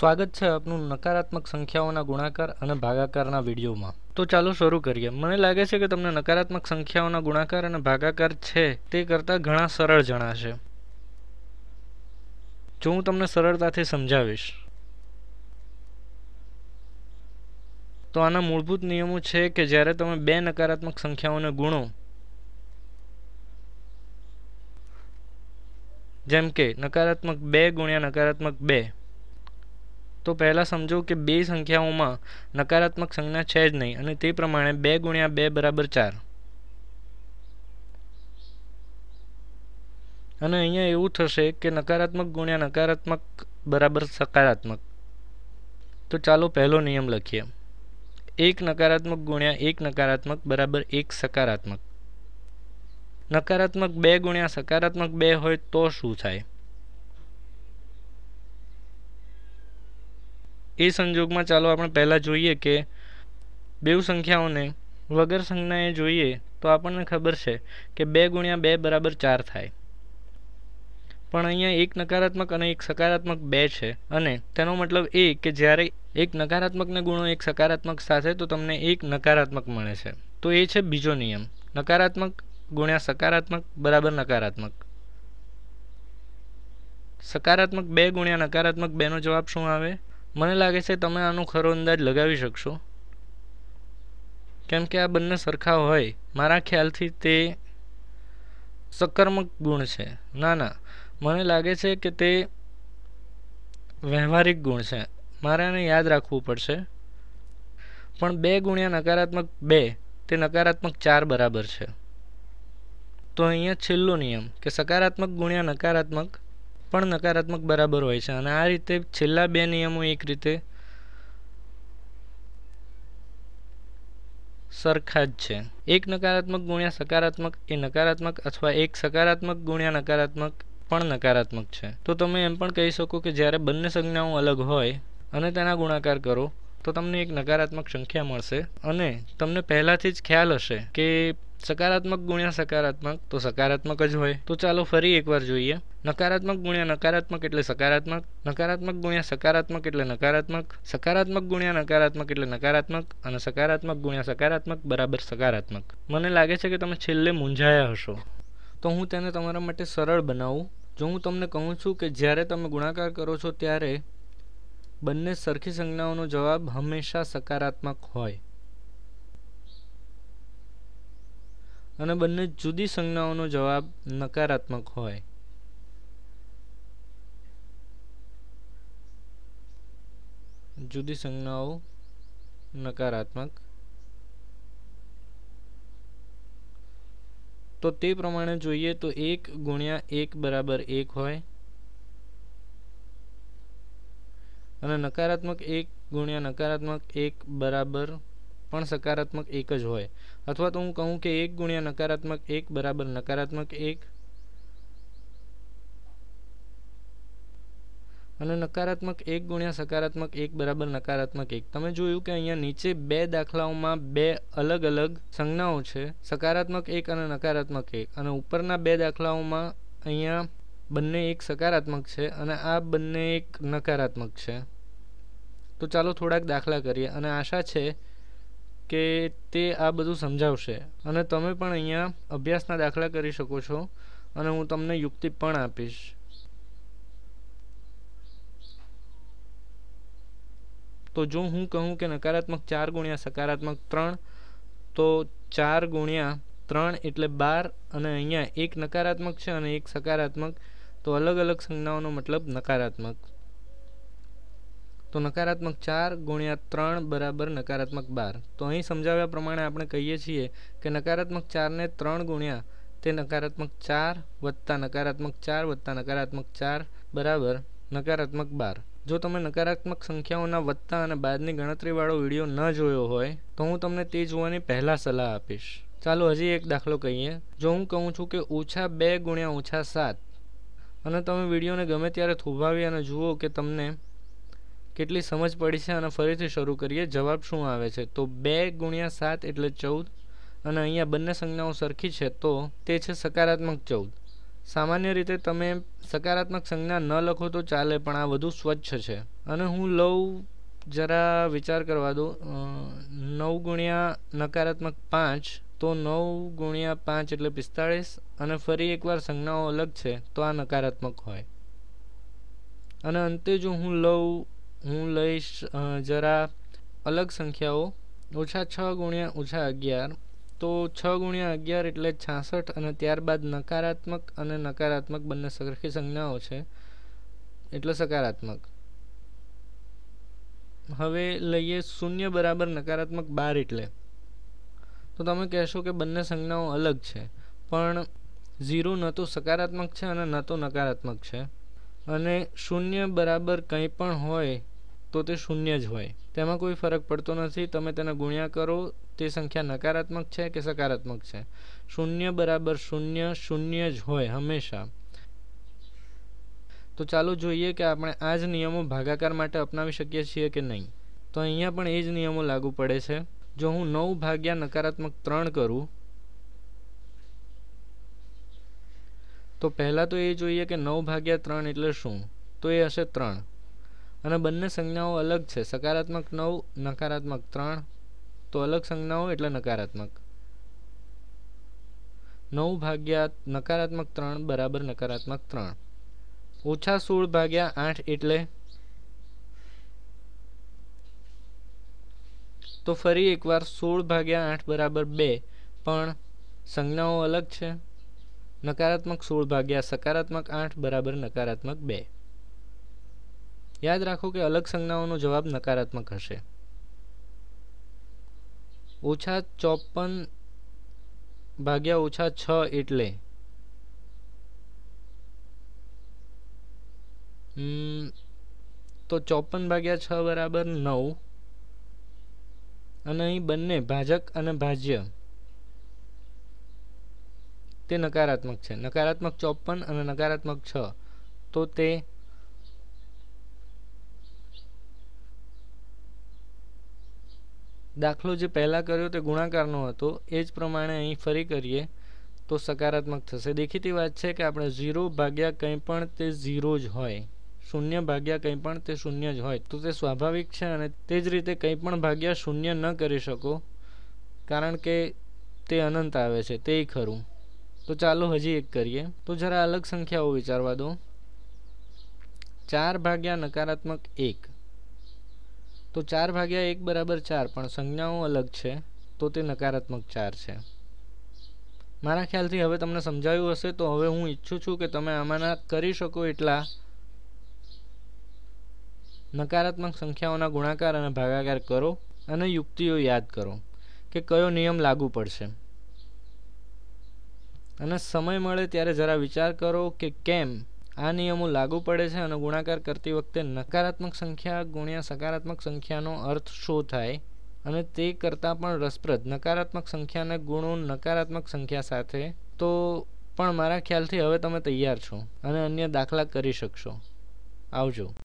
સ્વાગત છે આપનું નકારાત્મક સંખ્યાઓના ગુણાકાર અને ભાગાકારના વિડીયોમાં. તો ચાલો શરૂ કરીએ. મને લાગે છે કે તમને નકારાત્મક સંખ્યાઓના ગુણાકાર અને ભાગાકાર છે તે કરતાં ઘણા સરળ જણાશે. જો હું તમને સરળતાથી સમજાવીશ. તો આના મૂળભૂત નિયમો છે કે જ્યારે તમે બે નકારાત્મક સંખ્યાઓને ગુણો, જેમ કે નકારાત્મક બે ગુણ્યા નકારાત્મક બે તો પહેલાં સમજો કે બે સંખ્યાઓમાં નકારાત્મક સંજ્ઞા છે જ નહીં અને તે પ્રમાણે બે ગુણ્યા બે બરાબર ચાર. અને અહીંયા એવું થશે કે નકારાત્મક ગુણ્યા નકારાત્મક બરાબર સકારાત્મક. તો ચાલો પહેલો નિયમ લખીએ. એક નકારાત્મક ગુણ્યા એક નકારાત્મક બરાબર એક સકારાત્મક. નકારાત્મક બે ગુણ્યા સકારાત્મક બે હોય તો શું થાય? એ સંજોગમાં ચાલો આપણે પહેલાં જોઈએ કે બેઉ સંખ્યાઓને વગર સંજ્ઞાએ જોઈએ તો આપણને ખબર છે કે બે ગુણ્યા બે બરાબર ચાર થાય. પણ અહીંયા એક નકારાત્મક અને એક સકારાત્મક બે છે અને તેનો મતલબ એ કે જ્યારે એક નકારાત્મકને ગુણો એક સકારાત્મક સાથે તો તમને એક નકારાત્મક મળે છે. તો એ છે બીજો નિયમ. નકારાત્મક ગુણ્યા સકારાત્મક બરાબર નકારાત્મક. સકારાત્મક બે ગુણ્યા નકારાત્મક બેનો જવાબ શું આવે? મને લાગે છે તમે આનો ખરો અંદાજ લગાવી શકશો. કેમ કે આ બંને સરખા હોય. મારા ખ્યાલથી તે સકર્મક ગુણ છે. ના ના. મને લાગે છે કે તે વ્યવહારિક ગુણ છે. મારે આને યાદ રાખવું પડશે. પણ બે ગુણ્યા નકારાત્મક બે, તે નકારાત્મક ચાર બરાબર છે. તો અહીંયા છેલ્લો નિયમ કે સકારાત્મક ગુણ્યા નકારાત્મક પણ નકારાત્મક બરાબર હોય છે. અને આ રીતે છેલ્લા બે નિયમો એક રીતે સરખા જ છે. એક નકારાત્મક ગુણ્યા સકારાત્મક એ નકારાત્મક અથવા એક સકારાત્મક ગુણ્યા નકારાત્મક પણ નકારાત્મક છે. તો તમે એમ પણ કહી શકો કે જ્યારે બંને સંજ્ઞાઓ અલગ હોય અને તેના ગુણાકાર કરો, તો તમને એક નકારાત્મક સંખ્યા મળશે. અને તમને પહેલાંથી જ ખ્યાલ હશે કે સકારાત્મક ગુણ્યા સકારાત્મક, તો સકારાત્મક જ હોય. તો ચાલો ફરી એકવાર જોઈએ. નકારાત્મક ગુણ્યા નકારાત્મક એટલે સકારાત્મક, નકારાત્મક ગુણ્યા સકારાત્મક એટલે નકારાત્મક, સકારાત્મક ગુણ્યા નકારાત્મક એટલે નકારાત્મક, અને સકારાત્મક ગુણ્યા સકારાત્મક બરાબર સકારાત્મક. મને લાગે છે કે તમે છેલ્લે મૂંઝાયા હશો. તો હું તેને તમારા માટે સરળ બનાવું. જો હું તમને કહું છું કે જ્યારે તમે ગુણાકાર કરો છો ત્યારે બંને સરખી સંજ્ઞાઓનો જવાબ હંમેશા સકારાત્મક હોય. અને બંને જુદી સંજ્ઞાઓનો જવાબ નકારાત્મક હોય. જુદી સંજ્ઞાઓ નકારાત્મક. તો તે પ્રમાણે જોઈએ તો એક ગુણ્યા એક બરાબર એક હોય. અને નકારાત્મક એક ગુણ્યા નકારાત્મક એક બરાબર પણ સકારાત્મક એક જ હોય. અથવા તો હું કહું કે એક ગુણ્યા નકારાત્મક એક બરાબર નકારાત્મક એક. અને નકારાત્મક એક ગુણ્યા સકારાત્મક એક બરાબર નકારાત્મક એક. તમે જોયું કે અહીંયા નીચે બે દાખલાઓમાં બે અલગ અલગ સંજ્ઞાઓ છે. સકારાત્મક એક અને નકારાત્મક એક. અને ઉપરના બે દાખલાઓમાં અહીંયા બંને એક સકારાત્મક છે અને આ બંને એક નકારાત્મક છે. તો ચાલો થોડાક દાખલા કરીએ. અને આશા છે કે તે આ બધું સમજાવશે. અને તમે પણ અહીંયા અભ્યાસના દાખલા કરી શકો છો અને હું તમને યુક્તિ પણ આપીશ. તો જો હું કહું કે નકારાત્મક ચાર ગુણ્યા સકારાત્મક ત્રણ, તો ચાર ગુણ્યા ત્રણ એટલે બાર અને અહીંયા એક નકારાત્મક છે અને એક સકારાત્મક. તો અલગ અલગ સંજ્ઞાઓનો મતલબ નકારાત્મક. તો નકારાત્મક ચાર ગુણ્યા ત્રણ બરાબર નકારાત્મક બાર. તો અહીં સમજાવ્યા પ્રમાણે આપણે કહીએ છીએ કે નકારાત્મક ચારને ત્રણ ગુણ્યા તે નકારાત્મક ચાર વત્તા નકારાત્મક ચાર વત્તા નકારાત્મક ચાર બરાબર નકારાત્મક બાર. જો તમે નકારાત્મક સંખ્યાઓના વત્તા અને બાદની ગણતરીવાળો વીડિયો ન જોયો હોય, તો હું તમને તે જોવાની પહેલાં સલાહ આપીશ. ચાલો હજી એક દાખલો કહીએ. જો હું કહું છું કે ઓછા બે ગુણ્યા ઓછા સાત, અને તમે વિડીયોને ગમે ત્યારે થોભાવી અને જુઓ કે તમને કેટલી સમજ પડી છે અને ફરીથી શરૂ કરીએ. જવાબ શું આવે છે? તો બે ગુણ્યા સાત એટલે ચૌદ. અને અહીંયા બંને સંજ્ઞાઓ સરખી છે, તો તે છે સકારાત્મક ચૌદ. સામાન્ય રીતે તમે સકારાત્મક સંજ્ઞા ન લખો તો ચાલે, પણ આ વધુ સ્વચ્છ છે. અને હું લઉં જરા વિચાર કરવા દો. નવ ગુણ્યા નકારાત્મક પાંચ, તો નવ ગુણ્યા પાંચ એટલે પિસ્તાળીસ. અને ફરી એકવાર સંજ્ઞાઓ અલગ છે, તો આ નકારાત્મક હોય. અને અંતે જો હું લઉં હું લઈશ જરા અલગ સંખ્યાઓ. ઓછા છ ગુણ્યા ઓછા અગિયાર. તો છ ગુણ્યા અગિયાર એટલે છાસઠ અને ત્યારબાદ નકારાત્મક અને નકારાત્મક બંને સરખી સંજ્ઞાઓ છે. એટલે સકારાત્મક. હવે લઈએ શૂન્ય બરાબર નકારાત્મક બાર એટલે. તો તમે કહેશો કે બંને સંજ્ઞાઓ અલગ છે. પણ ઝીરો ન તો સકારાત્મક છે અને ન તો નકારાત્મક છે. અને શૂન્ય બરાબર કંઈ પણ હોય તો તે શૂન્ય જ હોય. તેમાં કોઈ ફરક પડતો નથી. તમે તેને ગુણ્યા કરો, તે સંખ્યા નકારાત્મક છે કે સકારાત્મક છે? શૂન્ય બરાબર શૂન્ય શૂન્ય જ હોય હંમેશા. તો ચાલો જોઈએ કે આપણે આ જ નિયમો ભાગાકાર માટે અપનાવી શકીએ છીએ કે નહીં. તો અહીંયા પણ એ જ નિયમો લાગુ પડે છે. જો હું નવ ભાગ્યા નકારાત્મક ત્રણ કરું, તો પહેલાં તો એ જોઈએ કે નવ ભાગ્યા ત્રણ એટલે શું? તો એ હશે ત્રણ. અને બંને સંજ્ઞાઓ અલગ છે. સકારાત્મક નવ, નકારાત્મક ત્રણ. તો અલગ સંજ્ઞાઓ એટલે નકારાત્મક. નવ ભાગ્યા નકારાત્મક ત્રણ બરાબર નકારાત્મક ત્રણ. ઓછા સોળ ભાગ્યા આઠ એટલે? તો ફરી એકવાર સોળ ભાગ્યા આઠ બરાબર બે. પણ સંજ્ઞાઓ અલગ છે. નકારાત્મક સોળ ભાગ્યા સકારાત્મક આઠ બરાબર નકારાત્મક બે. યાદ રાખો કે અલગ સંજ્ઞાઓનો જવાબ નકારાત્મક હશે. ઓછા ચોપન ભાગ્યા ઓછા છ એટલે તો ચોપન ભાગ્યા છ બરાબર નવ. અને અહીં બંને ભાજક અને ભાજ્ય. તે નકારાત્મક છે. નકારાત્મક ચોપન અને નકારાત્મક છ. તો તે દાખલો જે પહેલાં કર્યો તે ગુણાકારનો હતો, એ જ પ્રમાણે અહીં ફરી કરીએ તો સકારાત્મક થશે. દેખીતી વાત છે કે આપણે ઝીરો ભાગ્યા કંઈ પણ તે ઝીરો જ હોય. શૂન્ય ભાગ્યા કંઈ પણ તે શૂન્ય જ હોય. તો તે સ્વાભાવિક છે અને તે જ રીતે કંઈ પણ ભાગ્યા શૂન્ય ન કરી શકો, કારણ કે તે અનંત આવે છે. તે ખરું. તો ચાલો હજી એક કરીએ. તો જરા અલગ સંખ્યાઓ વિચારવા દો. ચાર ભાગ્યા નકારાત્મક એક. તો ચાર ભાગ્યા એક બરાબર ચાર, પણ સંજ્ઞાઓ અલગ છે, તો તે નકારાત્મક ચાર છે. મારા ખ્યાલથી હવે તમને સમજાયું હશે, તો હવે હું ઈચ્છું છું કે તમે આમાંના કરી શકો એટલા નકારાત્મક સંખ્યાઓના ગુણાકાર અને ભાગાકાર કરો અને યુક્તિઓ યાદ કરો કે કયો નિયમ લાગુ પડશે. અને સમય મળે ત્યારે જરા વિચાર કરો કે કેમ આ નિયમો લાગુ પડે છે અને ગુણાકાર કરતી વખતે નકારાત્મક સંખ્યા ગુણ્યા સકારાત્મક સંખ્યાનો અર્થ શું થાય? અને તે કરતાં પણ રસપ્રદ. નકારાત્મક સંખ્યાને ગુણો નકારાત્મક સંખ્યા સાથે? તો પણ મારા ખ્યાલથી હવે તમે તૈયાર છો અને અન્ય દાખલા કરી શકશો. આવજો.